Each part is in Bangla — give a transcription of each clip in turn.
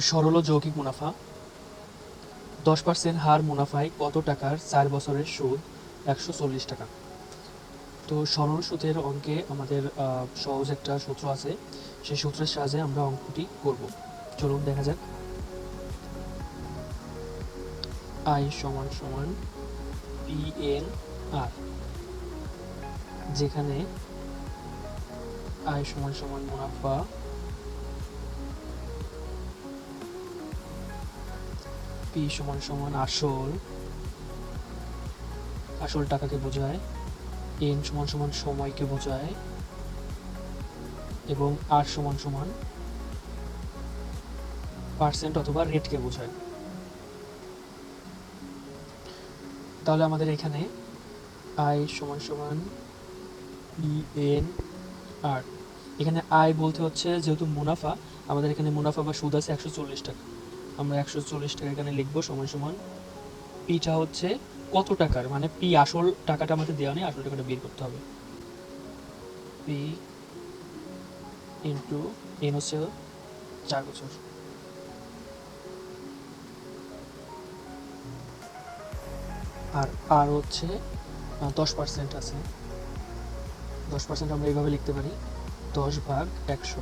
সরল যৌগিক মুনাফা। দশ পার্সেন্ট হার মুনাফায় কত টাকার চার বছরের সুদ? একশো চল্লিশ টাকা। তো সরল সুদের অঙ্কে আমাদের সহজ একটা সূত্র আছে। সেই সূত্রের সাহায্যে আমরা অঙ্কটি করব। চলুন দেখা যাক। আই সমান সমান পি এন আর, যেখানে আয় সমান সমান মুনাফা পি সমান সমান আসল আসল টাকাকে বোঝায় এন সমান সমান সময়কে বোঝায়, এবং আর সমান সমান পার্সেন্ট অথবা রেটকে বোঝায়। তাহলে আমাদের এখানে আয় সমান সমান ই এন আর এখানে আয় বলতে হচ্ছে যেহেতু মুনাফা, আমাদের এখানে মুনাফা বা সুদ আছে একশো চল্লিশ টাকা। আমরা একশো চল্লিশ টাকা এখানে লিখব, সমান সমান। পিটা হচ্ছে কত টাকার? মানে পি আসল টাকাটা আমাদের দেওয়া নেই, আসল টাকাটা বের করতে হবে। পি ইন্টু এন হচ্ছে চার বছর। আর আর হচ্ছে দশ পার্সেন্ট আছে। দশ পার্সেন্ট আমরা এইভাবে লিখতে পারি। দশ ভাগ একশো।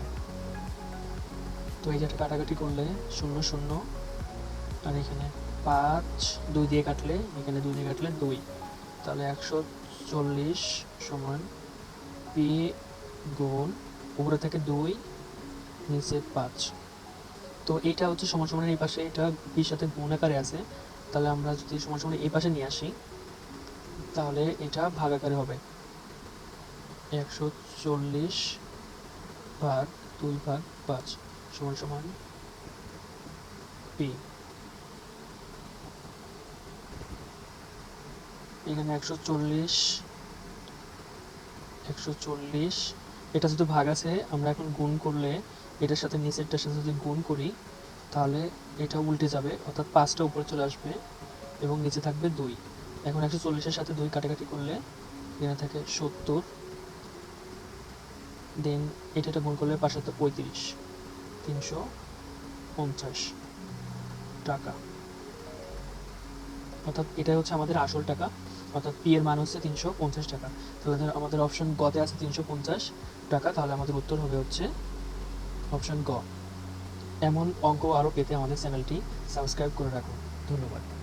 তো এই যে একটা কাটাকাটি করলে শূন্য শূন্য। আর এখানে পাঁচ, দুই দিয়ে কাটলে, এখানে দুই দিয়ে কাটলে দুই। তাহলে একশো চল্লিশ সমান পি গুণ উপরে থেকে দুই, নিচে পাঁচ। তো এটা হচ্ছে সমান সমান এই পাশে, এটা বির সাথে গুণ আকারে আছে। তাহলে আমরা যদি সমান সমান এই পাশে নিয়ে আসি, তাহলে এটা ভাগ আকারে হবে। একশো চল্লিশ ভাগ দুই ভাগ পাঁচ। সমান সমান পি। এখানে একশো চল্লিশ একশো চল্লিশ। এটা যদি ভাগ আছে, আমরা এখন গুণ করলে এটার সাথে নিচেরটার সাথে যদি গুণ করি, তাহলে এটা উল্টে যাবে, অর্থাৎ পাঁচটা উপরে চলে আসবে এবং নিচে থাকবে দুই। এখন একশো চল্লিশের সাথে দুই কাটাকাটি করলে এখানে থাকে সত্তর, দেন এটা গুণ করলে পাঁচ পঁয়ত্রিশ। তিনশো পঞ্চাশ টাকা। অর্থাৎ এটা হচ্ছে আমাদের আসল টাকা। অর্থাৎ পি এর মান হচ্ছে তিনশো পঞ্চাশ টাকা। তাহলে আমাদের অপশন গতে আছে তিনশো পঞ্চাশ টাকা, তাহলে আমাদের উত্তর হবে হচ্ছে অপশন গ এমন অঙ্ক আরও পেতে আমাদের চ্যানেলটি সাবস্ক্রাইব করে রাখুন। ধন্যবাদ।